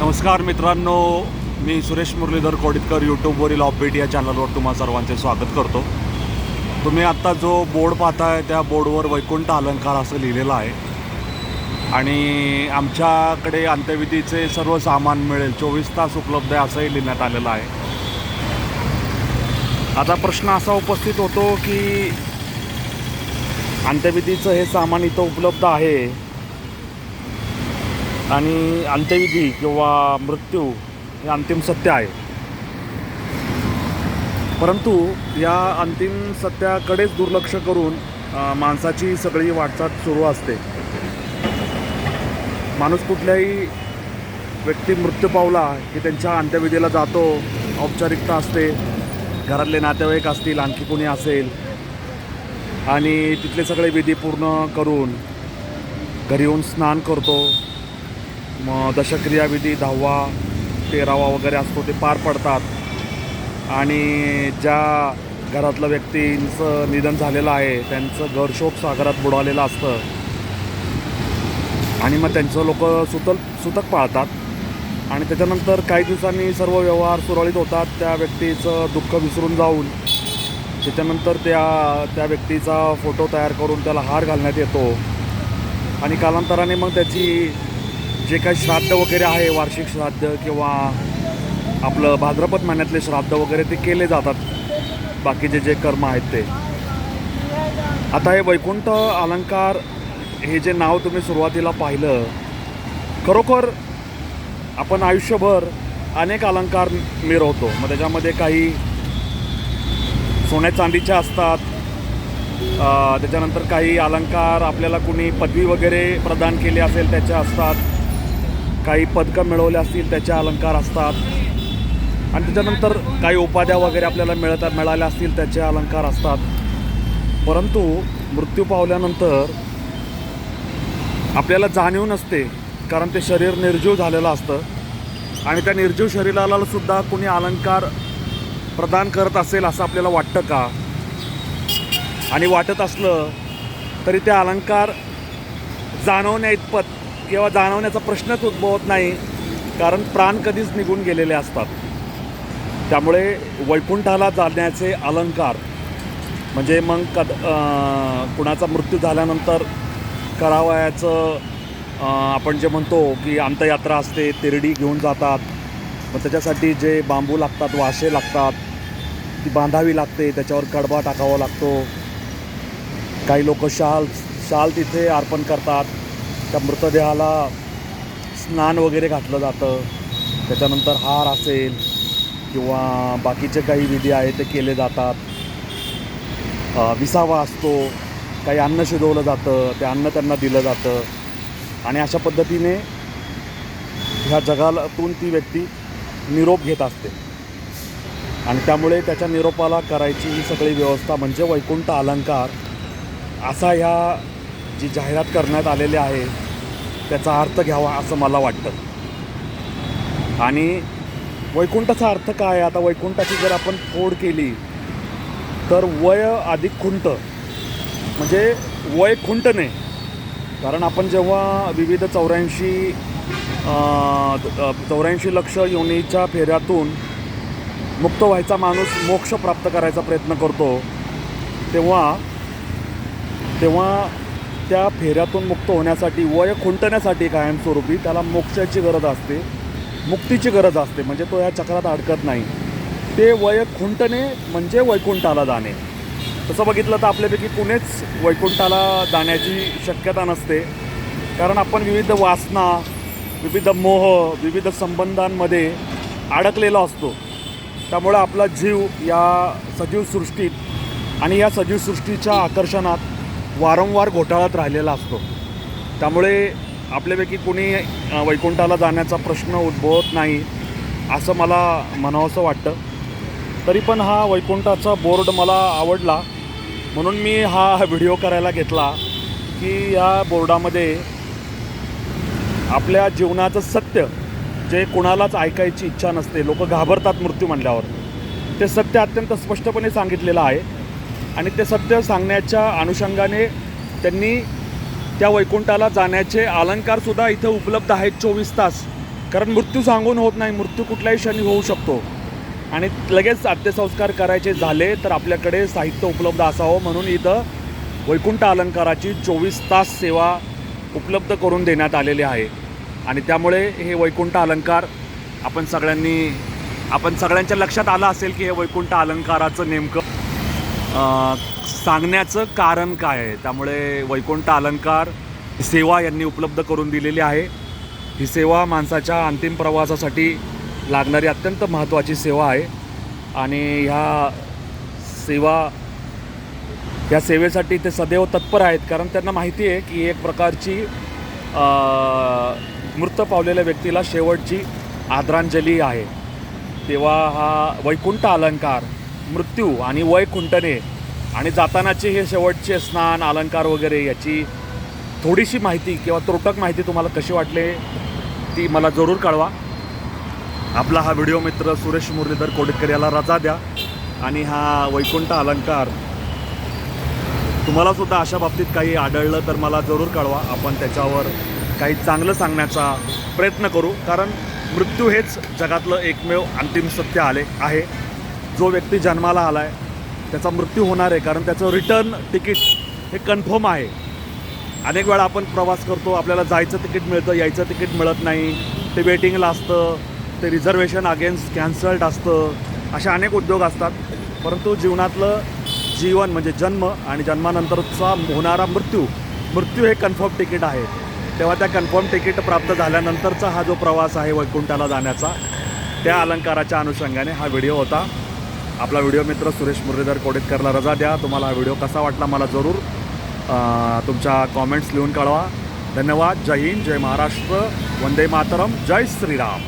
नमस्कार मित्रांनो मी सुरेश मुरलीधर कोडितकर यूट्यूबवरील ऑपबीट या चॅनलवर तुम्हा सर्वांचे स्वागत करतो. तुम्ही आत्ता जो बोर्ड पाहताय त्या बोर्डवर वैकुंठ अलंकार असं लिहिलेलं आहे. आणि आमच्याकडे अंत्यविधीचे सर्व सामान मिळेल चोवीस तास उपलब्ध आहे असंही लिहिण्यात आलेलं आहे. आता प्रश्न असा उपस्थित होतो की अंत्यविधीचं हे सामान इथं उपलब्ध आहे. आणि अंत्यविधी किंवा मृत्यू हे अंतिम सत्य आहे. परंतु या अंतिम सत्याकडेच दुर्लक्ष करून माणसाची सगळी वाटचाल सुरू असते. माणूस कुठल्याही व्यक्ती मृत्यू पावला की त्यांच्या अंत्यविधीला जातो औपचारिकता असते घरातले नातेवाईक असतील आणखी कोणी असेल आणि तिथले सगळे विधी पूर्ण करून घरी येऊन स्नान करतो मग दशक्रियाविधी दहावा तेरावा वगैरे असतो ते पार पडतात. आणि ज्या घरातलं व्यक्तींचं निधन झालेलं आहे त्यांचं घर शोक सागरात बुडवलेलं असतं. आणि मग त्यांचं लोक सुतल सुतक पाळतात. आणि त्याच्यानंतर काही दिवसांनी सर्व व्यवहार सुरळीत होतात. त्या व्यक्तीचं दुःख विसरून जाऊन त्याच्यानंतर त्या त्या व्यक्तीचा फोटो तयार करून त्याला हार घालण्यात येतो. आणि कालांतराने मग त्याची जे काही श्राद्ध वगैरे आहे वार्षिक श्राद्ध किंवा आपलं भाद्रपद महिन्यातले श्राद्ध वगैरे ते केले जातात. बाकीचे जे कर्म आहेत ते. आता हे वैकुंठ अलंकार हे जे नाव तुम्ही सुरुवातीला पाहिलं खरोखर आपण आयुष्यभर अनेक अलंकार मिरवतो. मग त्याच्यामध्ये काही सोन्या चांदीचे असतात. त्याच्यानंतर काही अलंकार आपल्याला कुणी पदवी वगैरे प्रदान केली असेल त्याच्या असतात. काही पदकं मिळवले असतील त्याचे अलंकार असतात. आणि त्याच्यानंतर काही उपाध्या वगैरे आपल्याला मिळतात मिळाल्या असतील त्याचे अलंकार असतात. परंतु मृत्यू पावल्यानंतर आपल्याला जाणीव नसते कारण ते शरीर निर्जीव झालेलं असतं. आणि त्या निर्जीव शरीराला सुद्धा कुणी अलंकार प्रदान करत असेल असं आपल्याला वाटतं का? आणि वाटत असलं तरी ते अलंकार जाणवण्या इतपत किंवा जाणवण्याचा प्रश्नच उद्भवत नाही कारण प्राण कधीच निघून गेलेले असतात. त्यामुळे वैकुंठाला जाण्याचे अलंकार म्हणजे मग कद कुणाचा मृत्यू झाल्यानंतर करावयाचं आपण जे म्हणतो की अंतयात्रा असते तिरडी घेऊन जातात. मग त्याच्यासाठी जे बांबू लागतात वाशे लागतात ती बांधावी लागते त्याच्यावर कडबा टाकावा लागतो. काही लोक शाल शाल तिथे अर्पण करतात. त्या मृतदेहाला स्नान वगैरे घातलं जातं. त्याच्यानंतर हार असेल किंवा बाकीचे काही विधी आहे ते केले जातात. विसावा असतो काही अन्न शिजवलं जातं ते अन्न त्यांना दिलं जातं. आणि अशा पद्धतीने ह्या जगातून ती व्यक्ती निरोप घेत असते. आणि त्यामुळे त्याच्या निरोपाला करायची ही सगळी व्यवस्था म्हणजे वैकुंठ अलंकार असा ह्या जी जाहिरात करण्यात आलेली आहे त्याचा अर्थ घ्यावा असं मला वाटतं. आणि वैकुंठाचा अर्थ काय आहे? आता वैकुंठाची जर आपण फोड केली तर वय अधिक खुंट. म्हणजे वय खुंटणे कारण आपण जेव्हा विविध चौऱ्याऐंशी चौऱ्याऐंशी लक्ष योनीच्या फेऱ्यातून मुक्त व्हायचा माणूस मोक्ष प्राप्त करायचा प्रयत्न करतो तेव्हा तेव्हा त्या फेऱ्यातून मुक्त होण्यासाठी वय खुंटण्यासाठी कायमस्वरूपी त्याला मोक्षाची गरज असते मुक्तीची गरज असते. म्हणजे तो या चक्रात अडकत नाही. ते वय खुंटणे म्हणजे वैकुंठाला जाणे. तसं बघितलं तर आपल्यापैकी कुणीच वैकुंठाला जाण्याची शक्यता नसते. कारण आपण विविध वासना विविध मोह विविध संबंधांमध्ये अडकलेला असतो. त्यामुळं आपला जीव या सजीव सृष्टीत आणि या सजीव सृष्टीच्या आकर्षणात वारंवार घोटाळ्यात राहिलेला असतो. त्यामुळे आपल्यापैकी कोणी वैकुंठाला जाण्याचा प्रश्न उद्भवत नाही असं मला म्हणावंसं वाटतं. तरी पण हा वैकुंठाचा बोर्ड मला आवडला. म्हणून मी हा व्हिडिओ करायला घेतला की या बोर्डामध्ये आपल्या जीवनाचं सत्य जे कुणालाच ऐकायची इच्छा नसते लोक घाबरतात मृत्यू म्हणल्यावर. ते सत्य अत्यंत स्पष्टपणे सांगितलेलं आहे. आणि ते सत्य सांगण्याच्या अनुषंगाने त्यांनी त्या वैकुंठाला जाण्याचे अलंकारसुद्धा इथं उपलब्ध आहेत चोवीस तास. कारण मृत्यू सांगून होत नाही मृत्यू कुठल्याही क्षणी होऊ शकतो. आणि लगेच अंत्यसंस्कार करायचे झाले तर आपल्याकडे साहित्य उपलब्ध असावं म्हणून इथं वैकुंठ अलंकाराची चोवीस तास सेवा उपलब्ध करून देण्यात आलेली आहे. आणि त्यामुळे हे वैकुंठ अलंकार आपण सगळ्यांनी आपण सगळ्यांच्या लक्षात आलं असेल की हे वैकुंठ अलंकाराचं नेमकं सांगण्याचं कारण काय आहे? त्यामुळे वैकुंठ अलंकार सेवा यांनी उपलब्ध करून दिलेली आहे. ही सेवा माणसाच्या अंतिम प्रवासासाठी लागणारी अत्यंत महत्त्वाची सेवा आहे. आणि ह्या सेवा या सेवेसाठी ते सदैव तत्पर आहेत. कारण त्यांना माहिती आहे की एक प्रकारची मृत पावलेल्या व्यक्तीला शेवटची आदरांजली आहे. तेव्हा हा वैकुंठ अलंकार मृत्यू आणि वैकुंठने आणि जातानाचे हे शेवटचे स्नान अलंकार वगैरे याची थोडीशी माहिती किंवा त्रोटक माहिती तुम्हाला कशी वाटले ती मला जरूर कळवा. आपला हा व्हिडिओ मित्र सुरेश मुरलीधर कोडेकर याला रजा द्या आणि हा वैकुंठ अलंकार तुम्हालासुद्धा अशा बाबतीत काही आढळलं तर मला जरूर कळवा. आपण त्याच्यावर काही चांगलं सांगण्याचा प्रयत्न करू. कारण मृत्यू हेच जगातलं एकमेव अंतिम सत्य आले आहे. जो व्यक्ती जन्माला आला आहे त्याचा मृत्यू होणार आहे कारण त्याचं रिटर्न तिकीट हे कन्फर्म आहे. अनेक वेळा आपण प्रवास करतो आपल्याला जायचं तिकीट मिळतं यायचं तिकीट मिळत नाही. ते वेटिंगला असतं ते रिझर्वेशन अगेन्स्ट कॅन्सल्ड असतं असे अनेक उद्योग असतात. परंतु जीवनातलं जीवन म्हणजे जन्म आणि जन्मानंतरचा होणारा मृत्यू मृत्यू हे कन्फर्म तिकीट आहे. तेव्हा त्या कन्फर्म तिकीट प्राप्त झाल्यानंतरचा हा जो प्रवास आहे वैकुंठाला जाण्याचा त्या अलंकाराच्या अनुषंगाने हा व्हिडिओ होता. आपला व्हिडिओ मित्र सुरेश मुरलीधर कोडेतकरला रजा द्या. तुम्हाला हा व्हिडिओ कसा वाटला मला जरूर तुमच्या कॉमेंट्स लिहून कळवा. धन्यवाद. जय हिंद जय महाराष्ट्र. वंदे मातरम. जय श्रीराम.